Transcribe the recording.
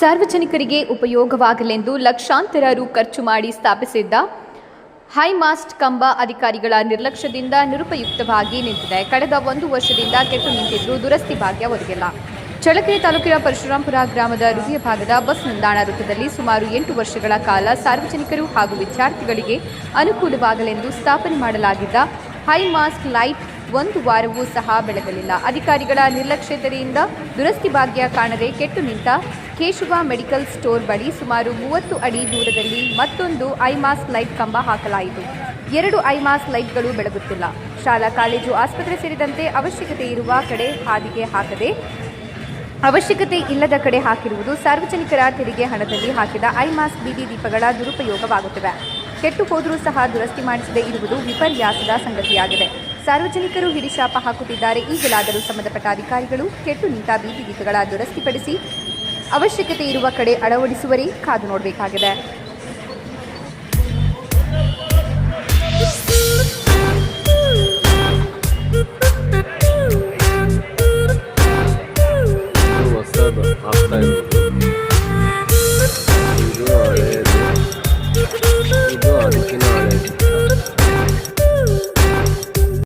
ಸಾರ್ವಜನಿಕರಿಗೆ ಉಪಯೋಗವಾಗಲೆಂದು ಲಕ್ಷಾಂತರ ರು ಖರ್ಚು ಮಾಡಿ ಸ್ಥಾಪಿಸಿದ್ದ ಹೈಮಾಸ್ಟ್ ಕಂಬ ಅಧಿಕಾರಿಗಳ ನಿರ್ಲಕ್ಷ್ಯದಿಂದ ನಿರುಪಯುಕ್ತವಾಗಿ ನಿಂತಿದೆ. ಕಳೆದ ಒಂದು ವರ್ಷದಿಂದ ಕೆಟ್ಟು ನಿಂತಿದ್ದು ದುರಸ್ತಿ ಭಾಗ್ಯ ಒದಗಿಲ್ಲ. ಚಳ್ಳಕೆರೆ ತಾಲೂಕಿನ ಪರಶುರಾಂಪುರ ಗ್ರಾಮದ ಹೃದಯ ಭಾಗದ ಬಸ್ ನಿಲ್ದಾಣ ವೃತ್ತದಲ್ಲಿ ಸುಮಾರು ಎಂಟು ವರ್ಷಗಳ ಕಾಲ ಸಾರ್ವಜನಿಕರು ಹಾಗೂ ವಿದ್ಯಾರ್ಥಿಗಳಿಗೆ ಅನುಕೂಲವಾಗಲೆಂದು ಸ್ಥಾಪನೆ ಮಾಡಲಾಗಿದ್ದ ಹೈಮಾಸ್ಕ್ ಲೈಟ್ ಒಂದು ವಾರವೂ ಸಹ ಬೆಳೆದಲಿಲ್ಲ ಅಧಿಕಾರಿಗಳ ನಿರ್ಲಕ್ಷ್ಯತೆಯಿಂದ ದುರಸ್ತಿ ಭಾಗ್ಯ ಕಾಣದೆ ಕೆಟ್ಟು ನಿಂತ ಕೇಶವ ಮೆಡಿಕಲ್ ಸ್ಟೋರ್ ಬಳಿ ಸುಮಾರು ಮೂವತ್ತು ಅಡಿ ದೂರದಲ್ಲಿ ಮತ್ತೊಂದು ಐ ಮಾಸ್ಕ್ ಲೈಟ್ ಕಂಬ ಹಾಕಲಾಯಿತು. ಎರಡು ಐ ಮಾಸ್ಕ್ ಲೈಟ್ಗಳು ಬೆಳಗುತ್ತಿಲ್ಲ. ಶಾಲಾ, ಕಾಲೇಜು, ಆಸ್ಪತ್ರೆ ಸೇರಿದಂತೆ ಅವಶ್ಯಕತೆ ಇರುವ ಕಡೆ ಹಾದಿಗೆ ಹಾಕದೆ, ಅವಶ್ಯಕತೆ ಇಲ್ಲದ ಕಡೆ ಹಾಕಿರುವುದು ಸಾರ್ವಜನಿಕರ ತೆರಿಗೆ ಹಣದಲ್ಲಿ ಹಾಕಿದ ಐ ಮಾಸ್ಕ್ ಬೀದಿ ದೀಪಗಳ ದುರುಪಯೋಗವಾಗುತ್ತಿವೆ. ಕೆಟ್ಟು ಹೋದರೂ ಸಹ ದುರಸ್ತಿ ಮಾಡಿಸದೇ ಇರುವುದು ವಿಪರ್ಯಾಸದ ಸಂಗತಿಯಾಗಿದೆ. ಸಾರ್ವಜನಿಕರು ಹಿಡಿಶಾಪ ಹಾಕುತ್ತಿದ್ದಾರೆ. ಈಗಲಾದರೂ ಸಂಬಂಧಪಟ್ಟ ಅಧಿಕಾರಿಗಳು ಕೆಟ್ಟು ನಿಂತ ಬೀದಿ ದೀಪಗಳ ದುರಸ್ತಿಪಡಿಸಿ ಅವಶ್ಯಕತೆ ಇರುವ ಕಡೆ ಅಳವಡಿಸುವರೇ ಕಾದು ನೋಡಬೇಕಾಗಿದೆ.